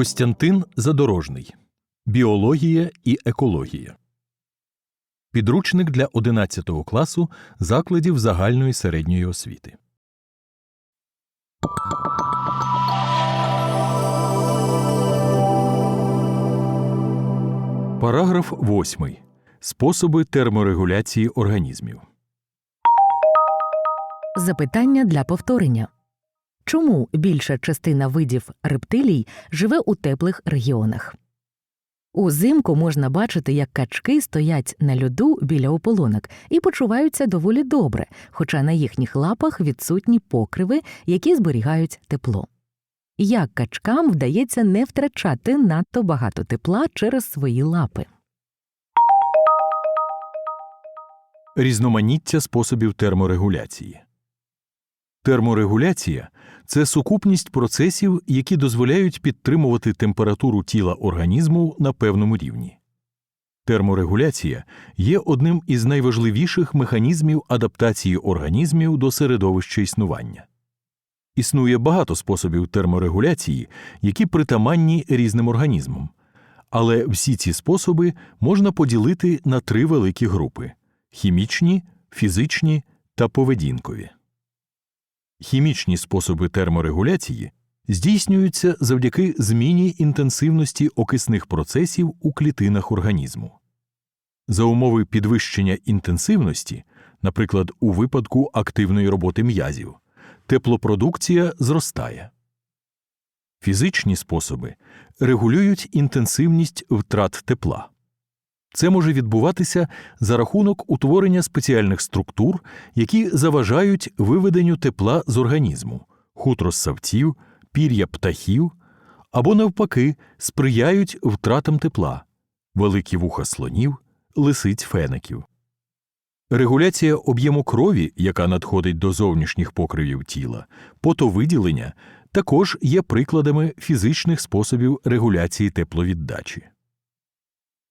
Костянтин Задорожний. Біологія і екологія. Підручник для 11 класу закладів загальної середньої освіти. Параграф 8. Способи терморегуляції організмів. Запитання для повторення. Чому більша частина видів рептилій живе у теплих регіонах? Узимку можна бачити, як качки стоять на льоду біля ополонок і почуваються доволі добре, хоча на їхніх лапах відсутні покриви, які зберігають тепло. Як качкам вдається не втрачати надто багато тепла через свої лапи? Різноманіття способів терморегуляції. Терморегуляція це сукупність процесів, які дозволяють підтримувати температуру тіла організму на певному рівні. Терморегуляція є одним із найважливіших механізмів адаптації організмів до середовища існування. Існує багато способів терморегуляції, які притаманні різним організмам, але всі ці способи можна поділити на три великі групи хімічні, фізичні та поведінкові. Хімічні способи терморегуляції здійснюються завдяки зміні інтенсивності окисних процесів у клітинах організму. За умови підвищення інтенсивності, наприклад, у випадку активної роботи м'язів, теплопродукція зростає. Фізичні способи регулюють інтенсивність втрат тепла. Це може відбуватися за рахунок утворення спеціальних структур, які заважають виведенню тепла з організму, хутро ссавців, пір'я птахів або, навпаки, сприяють втратам тепла, великі вуха слонів, лисиць феників. Регуляція об'єму крові, яка надходить до зовнішніх покривів тіла, потовиділення також є прикладами фізичних способів регуляції тепловіддачі.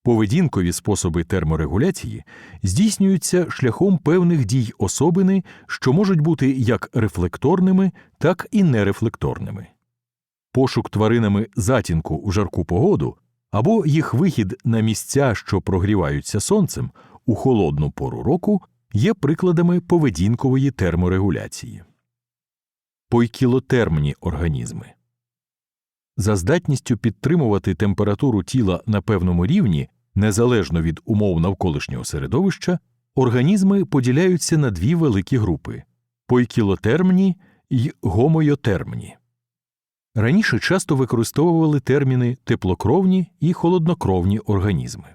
Поведінкові способи терморегуляції здійснюються шляхом певних дій особини, що можуть бути як рефлекторними, так і нерефлекторними. Пошук тваринами затінку у жарку погоду або їх вихід на місця, що прогріваються сонцем, у холодну пору року є прикладами поведінкової терморегуляції. Пойкілотермні організми за здатністю підтримувати температуру тіла на певному рівні, незалежно від умов навколишнього середовища, організми поділяються на дві великі групи пойкілотермні й гомойотермні. Раніше часто використовували терміни теплокровні і холоднокровні організми.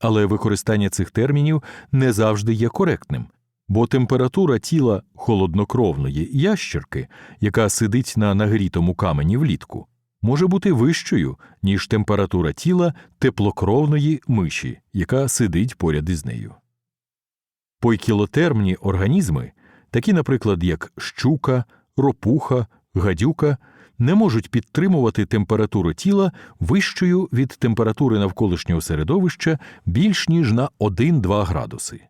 Але використання цих термінів не завжди є коректним, бо температура тіла холоднокровної ящерки, яка сидить на нагрітому камені влітку, може бути вищою, ніж температура тіла теплокровної миші, яка сидить поряд із нею. Пойкілотермні організми, такі, наприклад, як щука, ропуха, гадюка, не можуть підтримувати температуру тіла вищою від температури навколишнього середовища більш ніж на 1-2 градуси.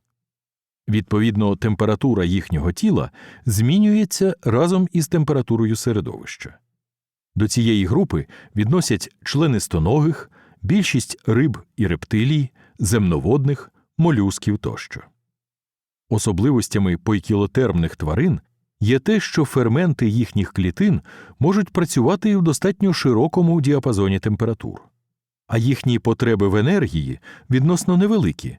Відповідно, температура їхнього тіла змінюється разом із температурою середовища. До цієї групи відносять членистоногих, більшість риб і рептилій, земноводних, молюсків тощо. Особливостями пойкілотермних тварин є те, що ферменти їхніх клітин можуть працювати в достатньо широкому діапазоні температур, а їхні потреби в енергії відносно невеликі,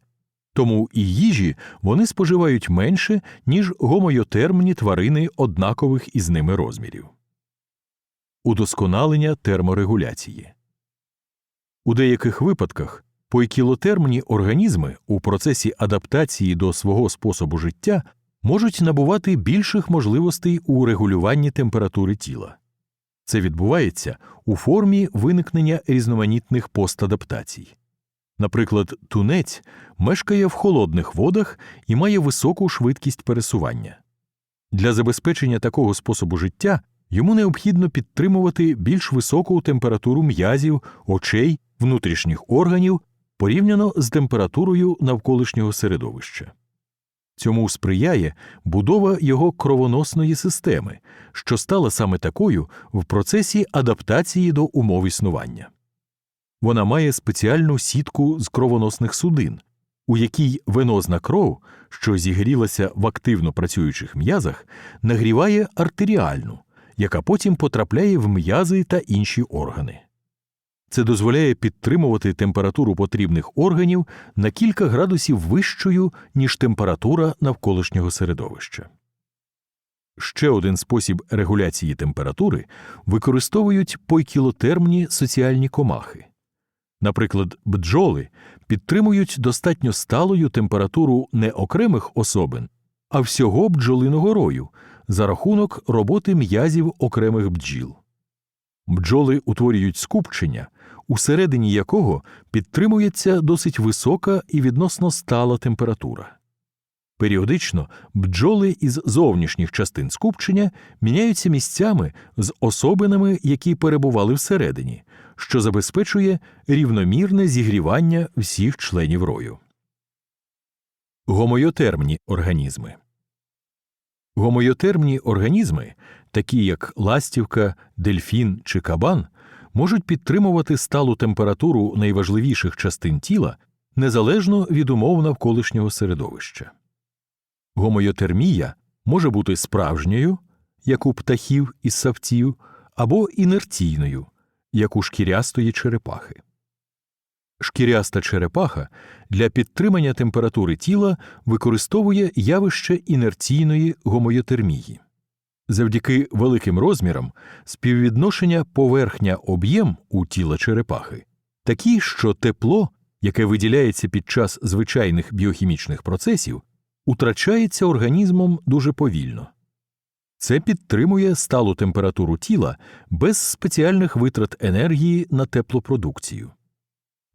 тому і їжі вони споживають менше, ніж гомойотермні тварини однакових із ними розмірів. Удосконалення терморегуляції у деяких випадках пойкілотермні організми у процесі адаптації до свого способу життя можуть набувати більших можливостей у регулюванні температури тіла. Це відбувається у формі виникнення різноманітних постадаптацій. Наприклад, тунець мешкає в холодних водах і має високу швидкість пересування. Для забезпечення такого способу життя йому необхідно підтримувати більш високу температуру м'язів, очей, внутрішніх органів порівняно з температурою навколишнього середовища. Цьому сприяє будова його кровоносної системи, що стала саме такою в процесі адаптації до умов існування. Вона має спеціальну сітку з кровоносних судин, у якій венозна кров, що зігрілася в активно працюючих м'язах, нагріває артеріальну, яка потім потрапляє в м'язи та інші органи. Це дозволяє підтримувати температуру потрібних органів на кілька градусів вищою, ніж температура навколишнього середовища. Ще один спосіб регуляції температури використовують пойкілотермні соціальні комахи. Наприклад, бджоли підтримують достатньо сталою температуру не окремих особин, а всього бджолиного рою за рахунок роботи м'язів окремих бджіл. Бджоли утворюють скупчення, усередині якого підтримується досить висока і відносно стала температура. Періодично бджоли із зовнішніх частин скупчення міняються місцями з особинами, які перебували всередині, що забезпечує рівномірне зігрівання всіх членів рою. Гомойотермні організми Гомойотермні організми, такі як ластівка, дельфін чи кабан, можуть підтримувати сталу температуру найважливіших частин тіла незалежно від умов навколишнього середовища. Гомойотермія може бути справжньою, як у птахів із савців, або інерційною, як у шкірястої черепахи. Шкіряста черепаха для підтримання температури тіла використовує явище інерційної гомойотермії. Завдяки великим розмірам співвідношення поверхня-об'єм у тіла черепахи такі, що тепло, яке виділяється під час звичайних біохімічних процесів, утрачається організмом дуже повільно. Це підтримує сталу температуру тіла без спеціальних витрат енергії на теплопродукцію.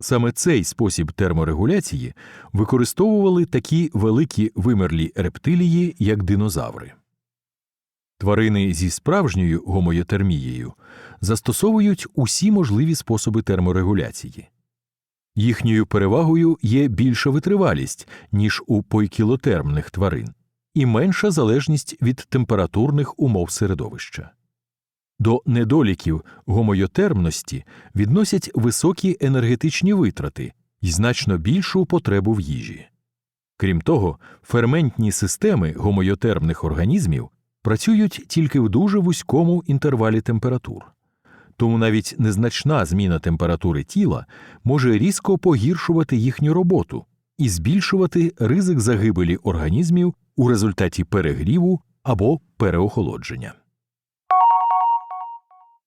Саме цей спосіб терморегуляції використовували такі великі вимерлі рептилії, як динозаври. Тварини зі справжньою гомойотермією застосовують усі можливі способи терморегуляції. Їхньою перевагою є більша витривалість, ніж у пойкілотермних тварин, і менша залежність від температурних умов середовища. До недоліків гомойотермності відносять високі енергетичні витрати і значно більшу потребу в їжі. Крім того, ферментні системи гомойотермних організмів працюють тільки в дуже вузькому інтервалі температур. Тому навіть незначна зміна температури тіла може різко погіршувати їхню роботу і збільшувати ризик загибелі організмів у результаті перегріву або переохолодження.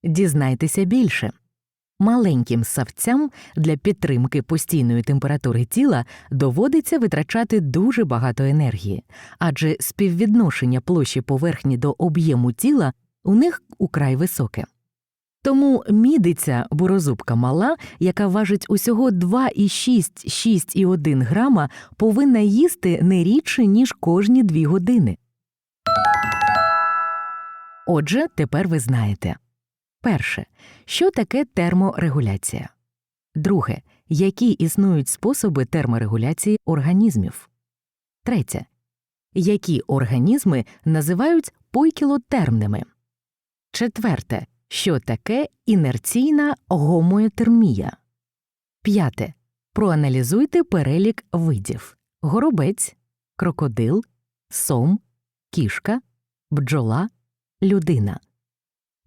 Дізнайтеся більше. Маленьким савцям для підтримки постійної температури тіла доводиться витрачати дуже багато енергії, адже співвідношення площі поверхні до об'єму тіла у них украй високе. Тому мідиця бурозубка мала, яка важить усього 2,6-6,1 грама, повинна їсти не рідше, ніж кожні дві години. Отже, тепер ви знаєте. Перше, що таке терморегуляція? Друге, які існують способи терморегуляції організмів. Третє. Які організми називають пойкілотермними. Четверте. Що таке інерційна гомотермія? П'яте. Проаналізуйте перелік видів: горобець, крокодил, сом, кішка, бджола, людина.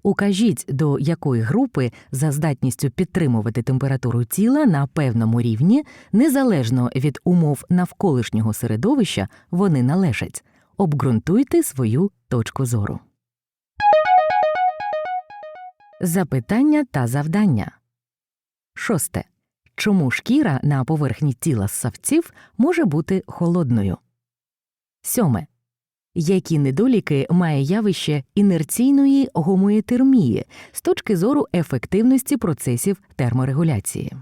Укажіть, до якої групи за здатністю підтримувати температуру тіла на певному рівні, незалежно від умов навколишнього середовища, вони належать. Обґрунтуйте свою точку зору. Запитання та завдання. Шосте. Чому шкіра на поверхні тіла ссавців може бути холодною? Сьоме. Які недоліки має явище інерційної гомоетермії з точки зору ефективності процесів терморегуляції?